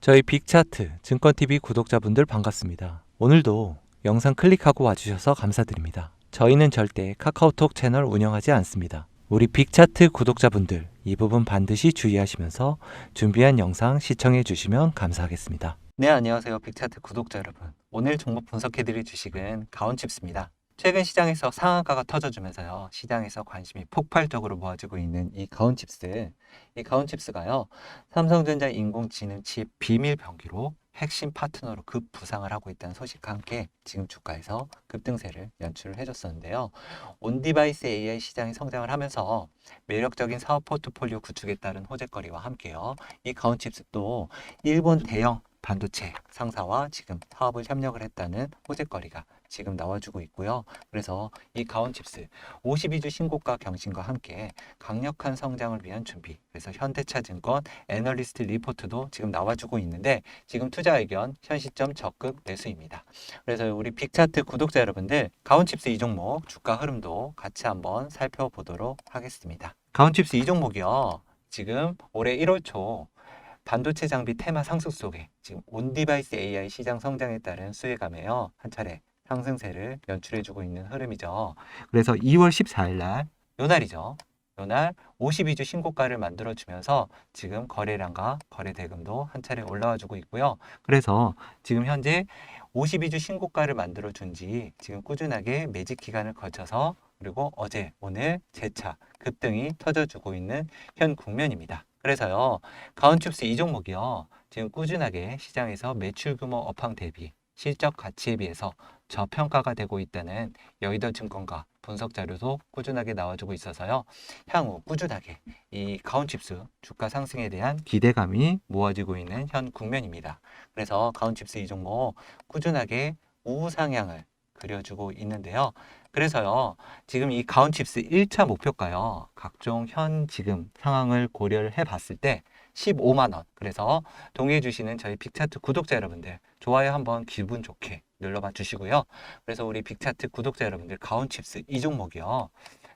저희 빅차트 증권TV 구독자분들 반갑습니다. 오늘도 영상 클릭하고 와주셔서 감사드립니다. 저희는 절대 카카오톡 채널 운영하지 않습니다. 우리 빅차트 구독자분들 이 부분 반드시 주의하시면서 준비한 영상 시청해 주시면 감사하겠습니다. 네, 안녕하세요. 빅차트 구독자 여러분. 오늘 종목 분석해드릴 주식은 가온칩스입니다. 최근 시장에서 상한가가 터져주면서요. 시장에서 관심이 폭발적으로 모아지고 있는 이 가온칩스. 이 가온칩스가요. 삼성전자 인공지능 칩 비밀 병기로 핵심 파트너로 급 부상을 하고 있다는 소식과 함께 지금 주가에서 급등세를 연출을 해줬었는데요. 온디바이스 AI 시장이 성장을 하면서 매력적인 사업 포트폴리오 구축에 따른 호재거리와 함께요. 이 가온칩스도 일본 대형 반도체 상사와 지금 사업을 협력을 했다는 호재거리가 지금 나와주고 있고요. 그래서 이 가온칩스 52주 신고가 경신과 함께 강력한 성장을 위한 준비. 그래서 현대차증권 애널리스트 리포트도 지금 나와주고 있는데 지금 투자 의견 현 시점 적극 매수입니다. 그래서 우리 빅차트 구독자 여러분들 가온칩스 이 종목 주가 흐름도 같이 한번 살펴보도록 하겠습니다. 가온칩스 이 종목이요. 지금 올해 1월 초 반도체 장비 테마 상승 속에 지금 온디바이스 AI 시장 성장에 따른 수혜감에요. 한 차례 상승세를 연출해주고 있는 흐름이죠. 그래서 2월 14일 날, 요 날이죠. 요 날 52주 신고가를 만들어주면서 지금 거래량과 거래 대금도 한 차례 올라와주고 있고요. 그래서 지금 현재 52주 신고가를 만들어준 지 지금 꾸준하게 매직 기간을 거쳐서 그리고 어제, 오늘 재차 급등이 터져주고 있는 현 국면입니다. 그래서요, 가온칩스 이 종목이요, 지금 꾸준하게 시장에서 매출 규모 업황 대비 실적 가치에 비해서 저평가가 되고 있다는 여의도 증권가 분석 자료도 꾸준하게 나와주고 있어서요. 향후 꾸준하게 이 가온칩스 주가 상승에 대한 기대감이 모아지고 있는 현 국면입니다. 그래서 가온칩스 이 종목 꾸준하게 우상향을 그려주고 있는데요. 그래서요, 지금 이 가온칩스 1차 목표가요, 각종 현 지금 상황을 고려를 해 봤을 때 15만원. 그래서 동의해 주시는 저희 빅차트 구독자 여러분들, 좋아요 한번 기분 좋게 눌러봐 주시고요. 그래서 우리 빅차트 구독자 여러분들, 가온칩스 이 종목이요.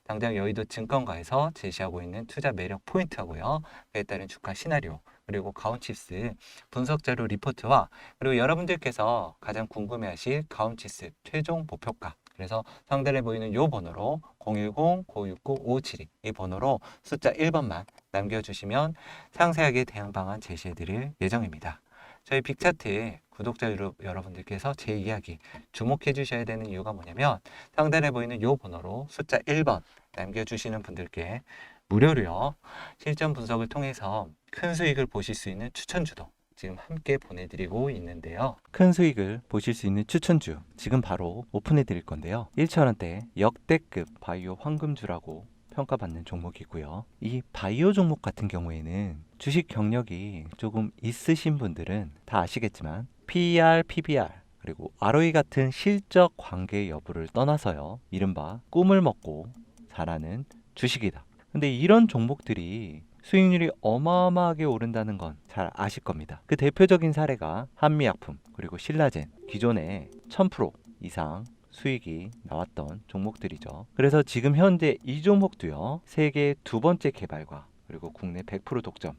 당장 여의도 증권가에서 제시하고 있는 투자 매력 포인트하고요. 그에 따른 주가 시나리오, 그리고 가온칩스 분석 자료 리포트와 그리고 여러분들께서 가장 궁금해하실 가온칩스 최종 목표가 그래서 상단에 보이는 요 번호로 010-969-5572 이 번호로 숫자 1번만 남겨주시면 상세하게 대응 방안 제시해드릴 예정입니다. 저희 빅차트 구독자 여러- 여러분들께서 제 이야기 주목해 주셔야 되는 이유가 뭐냐면 상단에 보이는 요 번호로 숫자 1번 남겨주시는 분들께 무료로요 실전 분석을 통해서 큰 수익을 보실 수 있는 추천주도 지금 함께 보내드리고 있는데요. 큰 수익을 보실 수 있는 추천주 지금 바로 오픈해 드릴 건데요. 1천원대 역대급 바이오 황금주라고 평가받는 종목이고요. 이 바이오 종목 같은 경우에는 주식 경력이 조금 있으신 분들은 다 아시겠지만 PER, PBR 그리고 ROE 같은 실적 관계 여부를 떠나서요. 이른바 꿈을 먹고 자라는 주식이다. 근데 이런 종목들이 수익률이 어마어마하게 오른다는 건 잘 아실 겁니다. 그 대표적인 사례가 한미약품 그리고 신라젠 기존에 1000% 이상 수익이 나왔던 종목들이죠. 그래서 지금 현재 이 종목도요. 세계 두 번째 개발과 그리고 국내 100% 독점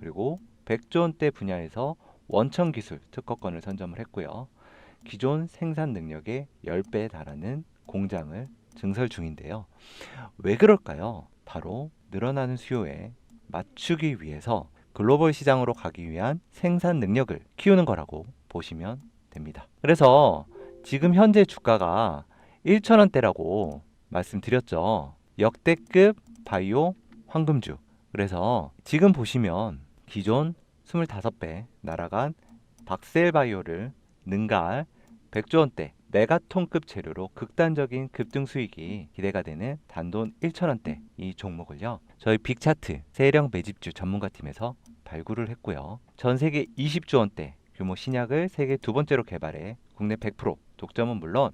그리고 100조 원대 분야에서 원천 기술 특허권을 선점을 했고요. 기존 생산 능력의 10배에 달하는 공장을 증설 중인데요. 왜 그럴까요? 바로 늘어나는 수요에 맞추기 위해서 글로벌 시장으로 가기 위한 생산 능력을 키우는 거라고 보시면 됩니다. 그래서 지금 현재 주가가 1,000원대라고 말씀드렸죠. 역대급 바이오 황금주. 그래서 지금 보시면 기존 25배 날아간 박셀바이오를 능가할 100조 원대 메가톤급 재료로 극단적인 급등 수익이 기대가 되는 단돈 1,000원대 이 종목을요. 저희 빅차트 세령 매집주 전문가 팀에서 발굴을 했고요. 전 세계 20조 원대 규모 신약을 세계 두 번째로 개발해 국내 100% 독점은 물론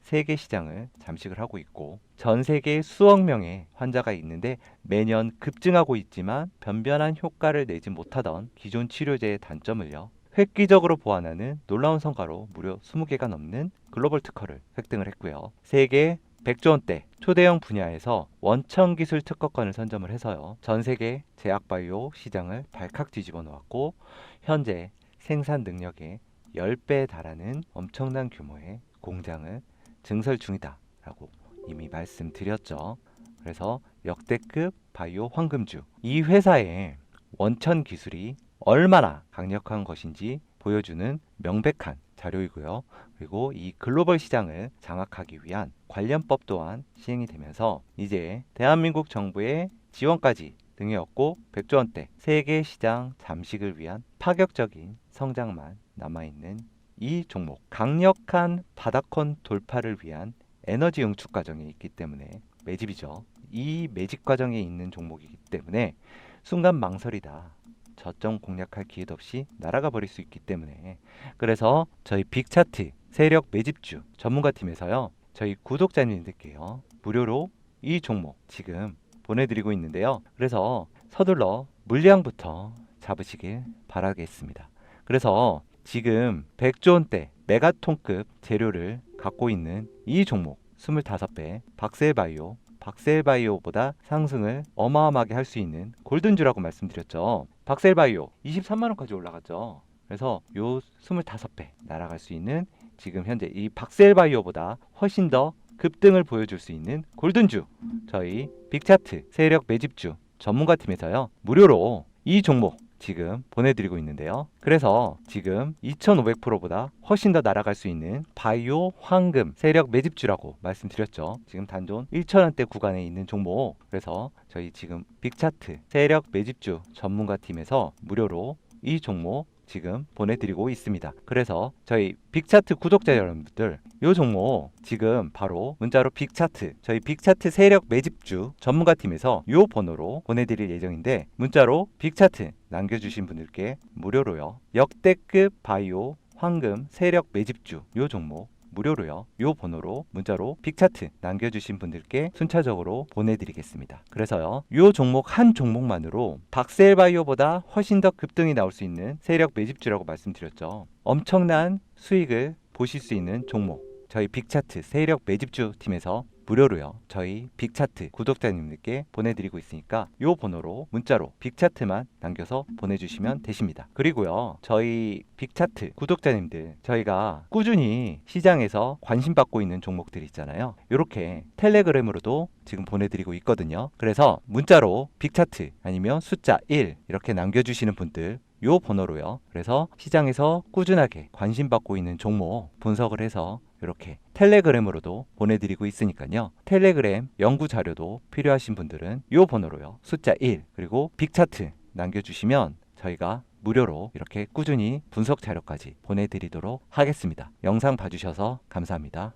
세계 시장을 잠식을 하고 있고 전 세계 수억 명의 환자가 있는데 매년 급증하고 있지만 변변한 효과를 내지 못하던 기존 치료제의 단점을요. 획기적으로 보완하는 놀라운 성과로 무려 20개가 넘는 글로벌 특허를 획득을 했고요. 세계 100조 원대 초대형 분야에서 원천 기술 특허권을 선점을 해서요. 전 세계 제약 바이오 시장을 발칵 뒤집어 놓았고 현재 생산 능력의 10배에 달하는 엄청난 규모의 공장을 증설 중이다라고 이미 말씀드렸죠. 그래서 역대급 바이오 황금주 이 회사의 원천 기술이 얼마나 강력한 것인지 보여주는 명백한 자료이고요. 그리고 이 글로벌 시장을 장악하기 위한 관련법 또한 시행이 되면서 이제 대한민국 정부의 지원까지 등에 얻고 100조 원대 세계 시장 잠식을 위한 파격적인 성장만 남아있는 이 종목 강력한 바닥권 돌파를 위한 에너지 응축 과정에 있기 때문에 매집이죠. 이 매집 과정에 있는 종목이기 때문에 순간 망설이다. 저점 공략할 기회도 없이 날아가 버릴 수 있기 때문에. 그래서 저희 빅차트 세력 매집주 전문가 팀에서요 저희 구독자님들께요 무료로 이 종목 지금 보내드리고 있는데요. 그래서 서둘러 물량부터 잡으시길 바라겠습니다. 그래서 지금 100조 원대 메가톤급 재료를 갖고 있는 이 종목 25배 박셀바이오 박셀바이오보다 상승을 어마어마하게 할 수 있는 골든주라고 말씀드렸죠. 박셀바이오 23만 원까지 올라갔죠. 그래서 요 25배 날아갈 수 있는 지금 현재 이 박셀바이오보다 훨씬 더 급등을 보여줄 수 있는 골든주 저희 빅차트 세력 매집주 전문가 팀에서요 무료로 이 종목 지금 보내드리고 있는데요. 그래서 지금 2,500%보다 훨씬 더 날아갈 수 있는 바이오 황금 세력 매집주라고 말씀드렸죠. 지금 단존 1,000원대 구간에 있는 종목. 그래서 저희 지금 빅차트 세력 매집주 전문가 팀에서 무료로 이 종목 지금 보내드리고 있습니다. 그래서 저희 빅차트 구독자 여러분들 이 종목 지금 바로 문자로 빅차트 저희 빅차트 세력 매집주 전문가 팀에서 이 번호로 보내드릴 예정인데 문자로 빅차트 남겨주신 분들께 무료로요 역대급 바이오 황금 세력 매집주 이 종목 무료로요. 요 번호로 문자로 빅차트 남겨주신 분들께 순차적으로 보내드리겠습니다. 그래서요. 요 종목 한 종목만으로 박셀바이오보다 훨씬 더 급등이 나올 수 있는 세력 매집주라고 말씀드렸죠. 엄청난 수익을 보실 수 있는 종목. 저희 빅차트 세력 매집주 팀에서 무료로요. 저희 빅차트 구독자님들께 보내드리고 있으니까 요 번호로 문자로 빅차트만 남겨서 보내주시면 되십니다. 그리고요. 저희 빅차트 구독자님들 저희가 꾸준히 시장에서 관심 받고 있는 종목들 있잖아요. 이렇게 텔레그램으로도 지금 보내드리고 있거든요. 그래서 문자로 빅차트 아니면 숫자 1 이렇게 남겨주시는 분들 요 번호로요. 그래서 시장에서 꾸준하게 관심 받고 있는 종목 분석을 해서 이렇게 텔레그램으로도 보내드리고 있으니까요. 텔레그램 연구 자료도 필요하신 분들은 요 번호로요. 숫자 1 그리고 빅차트 남겨주시면 저희가 무료로 이렇게 꾸준히 분석 자료까지 보내드리도록 하겠습니다. 영상 봐주셔서 감사합니다.